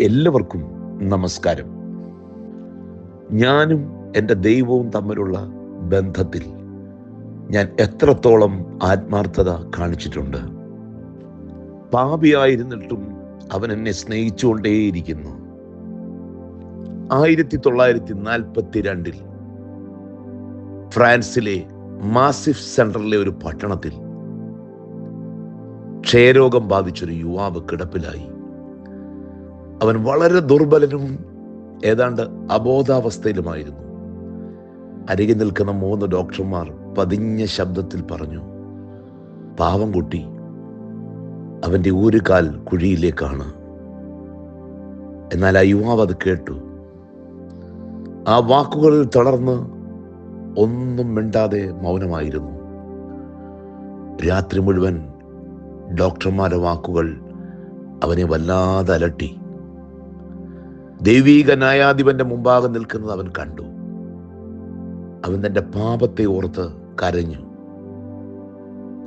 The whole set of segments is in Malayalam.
എല്ലാവർക്കും നമസ്കാരം. ഞാനും എന്റെ ദൈവവും തമ്മിലുള്ള ബന്ധത്തിൽ ഞാൻ എത്രത്തോളം ആത്മാർത്ഥത കാണിച്ചിട്ടുണ്ട്. പാപിയായിരുന്നിട്ടും അവൻ എന്നെ സ്നേഹിച്ചുകൊണ്ടേയിരിക്കുന്നു. ആയിരത്തി തൊള്ളായിരത്തി നാൽപ്പത്തി രണ്ടിൽ ഫ്രാൻസിലെ മാസിഫ് സെൻട്രലിലെ ഒരു പട്ടണത്തിൽ ക്ഷയരോഗം ബാധിച്ചൊരു യുവാവ് കിടപ്പിലായി. അവൻ വളരെ ദുർബലനും ഏതാണ്ട് അബോധാവസ്ഥയിലുമായിരുന്നു. അരികെ നിൽക്കുന്ന മൂന്ന് ഡോക്ടർമാർ പതിഞ്ഞ ശബ്ദത്തിൽ പറഞ്ഞു പാവം കുട്ടി അവന്റെ ഒരു കാൽ കുഴിയിലേക്കാണ്. എന്നാൽ ആ യുവാവ് അത് കേട്ടു. ആ വാക്കുകളിൽ തളർന്ന് ഒന്നും മിണ്ടാതെ മൗനമായിരുന്നു. രാത്രി മുഴുവൻ ഡോക്ടർമാരുടെ വാക്കുകൾ അവനെ വല്ലാതെ അലട്ടി. ദൈവീക ന്യായാധിപന്റെ മുമ്പാകെ നിൽക്കുന്നത് അവൻ കണ്ടു. അവൻ തന്റെ പാപത്തെ ഓർത്ത് കരഞ്ഞു.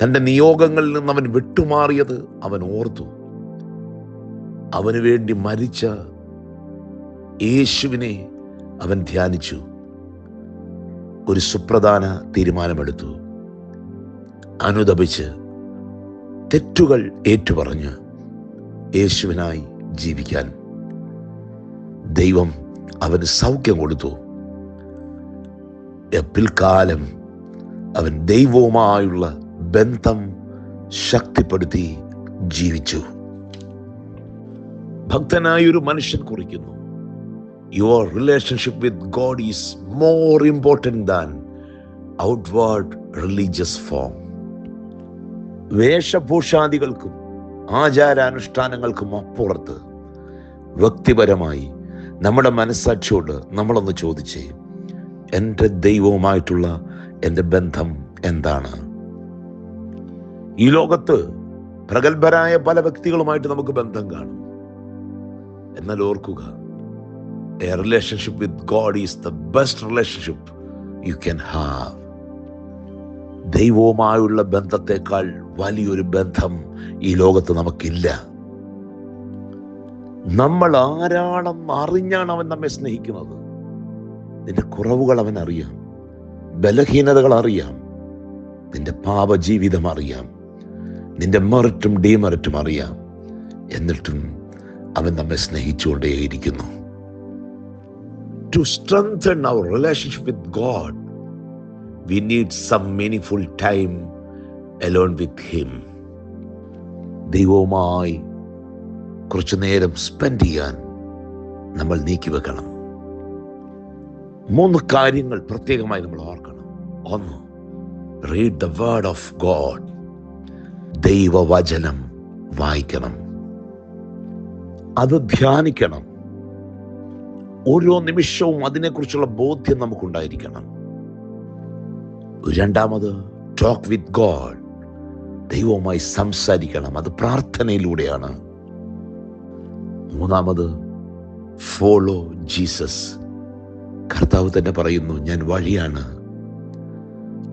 തന്റെ നിയോഗങ്ങളിൽ നിന്ന് അവൻ വിട്ടുമാറിയത് അവൻ ഓർത്തു. അവന് വേണ്ടി മരിച്ച യേശുവിനെ അവൻ ധ്യാനിച്ചു. ഒരു സുപ്രധാന തീരുമാനമെടുത്തു. അനുദപിച്ച് തെറ്റുകൾ ഏറ്റുപറഞ്ഞ് യേശുവിനായി ജീവിക്കാൻ ദൈവം അവന് സൗഖ്യം കൊടുത്തു. പിൽക്കാലം അവൻ ദൈവവുമായുള്ള ബന്ധം ശക്തിപ്പെടുത്തി ജീവിച്ചു. ഭക്തനായ ഒരു മനുഷ്യൻ കുറിക്കുന്നു. Your relationship with God is more important than outward religious form വേഷഭൂഷാദികൾക്കും ആചാരാനുഷ്ഠാനങ്ങൾക്കും അപ്പുറത്ത് വ്യക്തിപരമായി നമ്മുടെ മനസ്സാക്ഷിയോട് നമ്മളൊന്ന് ചോദിച്ചേ എന്റെ ദൈവവുമായിട്ടുള്ള എന്റെ ബന്ധം എന്താണ്? ഈ ലോകത്ത് പ്രഗത്ഭരായ പല വ്യക്തികളുമായിട്ട് നമുക്ക് ബന്ധം കാണും. എന്നാൽ ഓർക്കുക a relationship with God is the best relationship you can have ദൈവവുമായുള്ള ബന്ധത്തെക്കാൾ വലിയൊരു ബന്ധം ഈ ലോകത്ത് നമുക്കില്ല. നമ്മൾ ആരാണെന്ന് അറിഞ്ഞാണ് അവൻ നമ്മെ സ്നേഹിക്കുന്നത്. നിന്റെ കുറവുകൾ അവൻ അറിയാം. ബലഹീനതകൾ അറിയാം. നിന്റെ പാപജീവിതം അറിയാം. നിന്റെ മെറിറ്റും ഡീമെറിറ്റും അറിയാം. എന്നിട്ടും അവൻ നമ്മെ സ്നേഹിച്ചുകൊണ്ടേയിരിക്കുന്നു. To strengthen our relationship with God we need some meaning time alone with him ദൈവവുമായി കുറച്ചു നേരം സ്പെൻഡ് ചെയ്യാൻ നമ്മൾ നീക്കി വെക്കണം. മൂന്ന് കാര്യങ്ങൾ പ്രത്യേകമായി നമ്മൾ ഓർക്കണം. ഒന്ന് read the word of God ദൈവവചനം വായിക്കണം. അത് ധ്യാനിക്കണം. ഓരോ നിമിഷവും അതിനെക്കുറിച്ചുള്ള ബോധ്യം നമുക്കുണ്ടായിരിക്കണം. രണ്ടാമത് ടോക്ക് വിത്ത് ഗോഡ് ദൈവവുമായി സംസാരിക്കണം. അത് പ്രാർത്ഥനയിലൂടെയാണ്. മൂന്നാമത് ഫോളോ ജീസസ് കർത്താവ് തന്നെ പറയുന്നു ഞാൻ വഴിയാണ്.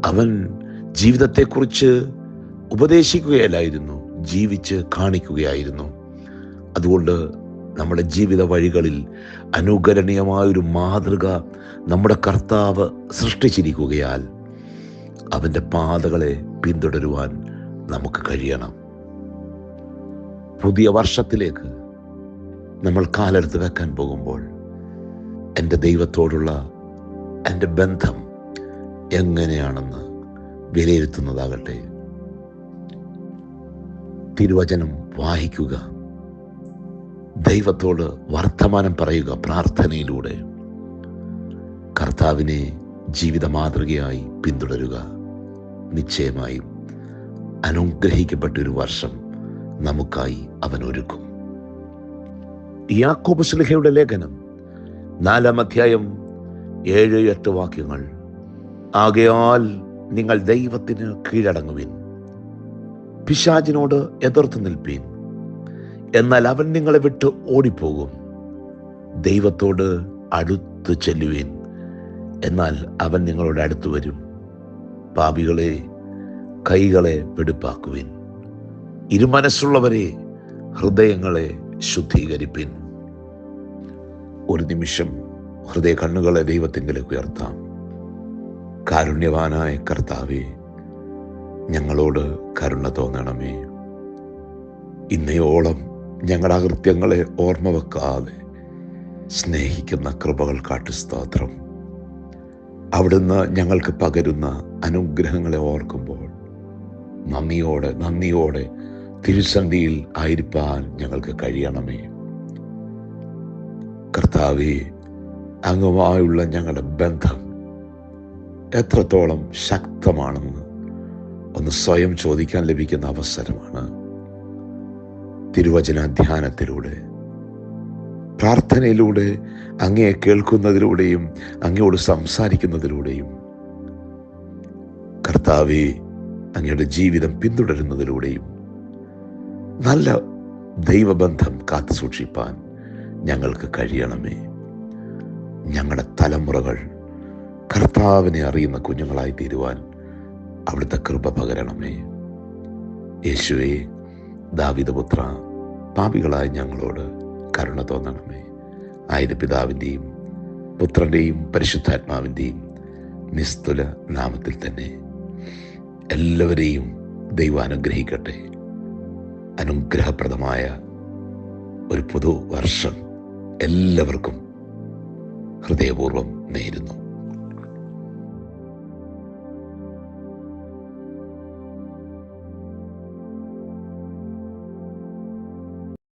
അവൻ ജീവിതത്തെക്കുറിച്ച് ഉപദേശിക്കുകയല്ലായിരുന്നു ജീവിച്ച് കാണിക്കുകയായിരുന്നു. അതുകൊണ്ട് നമ്മുടെ ജീവിത വഴികളിൽ അനുകരണീയമായൊരു മാതൃക നമ്മുടെ കർത്താവ് സൃഷ്ടിച്ചിരിക്കുകയാൽ അവന്റെ പാതകളെ പിന്തുടരുവാൻ നമുക്ക് കഴിയണം. പുതിയ വർഷത്തിലേക്ക് നമ്മൾ കാലെടുത്ത് വെക്കാൻ പോകുമ്പോൾ എന്റെ ദൈവത്തോടുള്ള എന്റെ ബന്ധം എങ്ങനെയാണെന്ന് വിലയിരുത്തുന്നതാകട്ടെ. തിരുവചനം വായിക്കുക. ദൈവത്തോട് വർത്തമാനം പറയുക പ്രാർത്ഥനയിലൂടെ. കർത്താവിനെ ജീവിത മാതൃകയായി പിന്തുടരുക. നിശ്ചയമായും അനുഗ്രഹിക്കപ്പെട്ടൊരു വർഷം നമുക്കായി അവൻ ഒരുക്കും യാക്കോബ് സ്ലിഹയുടെ ലേഖനം നാലാം അധ്യായം ഏഴ് എട്ട് വാക്യങ്ങൾ. ആകയാൽ നിങ്ങൾ ദൈവത്തിന് കീഴടങ്ങുവിൻ. പിശാചിനോട് എതിർത്ത് നിൽപ്പീൻ. എന്നാൽ അവൻ നിങ്ങളെ വിട്ട് ഓടിപ്പോകും. ദൈവത്തോട് അടുത്ത് ചെല്ലുവിൻ. എന്നാൽ അവൻ നിങ്ങളോട് അടുത്ത് വരും. പാപികളെ കൈകളെ വെടുപ്പാക്കുവിൻ. ഇരുമനസ്സുള്ളവരെ ഹൃദയങ്ങളെ ശുദ്ധീകരിപ്പിൻ. ഒരു നിമിഷം ഹൃദയ കണ്ണുകളെ ദൈവത്തിങ്കിലേക്ക് ഉയർത്താം. കാരുണ്യവാനായ കർത്താവെ ഞങ്ങളോട് കരുണ തോന്നണമേ. ഇന്നയോളം ഞങ്ങളുടെ അകൃത്യങ്ങളെ ഓർമ്മ വെക്കാതെ സ്നേഹിക്കുന്ന കൃപകൾ കാട്ടു സ്തോത്രം. അവിടുന്ന് ഞങ്ങൾക്ക് പകരുന്ന അനുഗ്രഹങ്ങളെ ഓർക്കുമ്പോൾ നന്ദിയോടെ നന്ദിയോടെ തിരുസന്ധിയിൽ ആയിരിക്കാൻ ഞങ്ങൾക്ക് കഴിയണമേ. കർത്താവെ അങ്ങുമായുള്ള ഞങ്ങളുടെ ബന്ധം എത്രത്തോളം ശക്തമാണെന്ന് ഒന്ന് സ്വയം ചോദിക്കാൻ ലഭിക്കുന്ന അവസരമാണ്. തിരുവചന ധ്യാനത്തിലൂടെ പ്രാർത്ഥനയിലൂടെ അങ്ങയെ കേൾക്കുന്നതിലൂടെയും അങ്ങയോട് സംസാരിക്കുന്നതിലൂടെയും കർത്താവെ അങ്ങയുടെ ജീവിതം പിന്തുടരുന്നതിലൂടെയും നല്ല ദൈവബന്ധം കാത്തു സൂക്ഷിപ്പാൻ ഞങ്ങൾക്ക് കഴിയണമേ. ഞങ്ങളുടെ തലമുറകൾ കർത്താവിനെ അറിയുന്ന കുഞ്ഞുങ്ങളായി തീരുവാൻ അവിടുത്തെ കൃപ പകരണമേ. യേശുവേ ദാവിദപുത്ര പാപികളായ ഞങ്ങളോട് കരുണ തോന്നണമേ. ആയത് പിതാവിന്റെയും പുത്രന്റെയും പരിശുദ്ധാത്മാവിന്റെയും നിസ്തുല നാമത്തിൽ തന്നെ എല്ലാവരെയും ദൈവം അനുഗ്രഹിക്കട്ടെ അനുഗ്രഹപ്രദമായ ഒരു പുതു വർഷം എല്ലാവർക്കും ഹൃദയപൂർവം നേരുന്നു.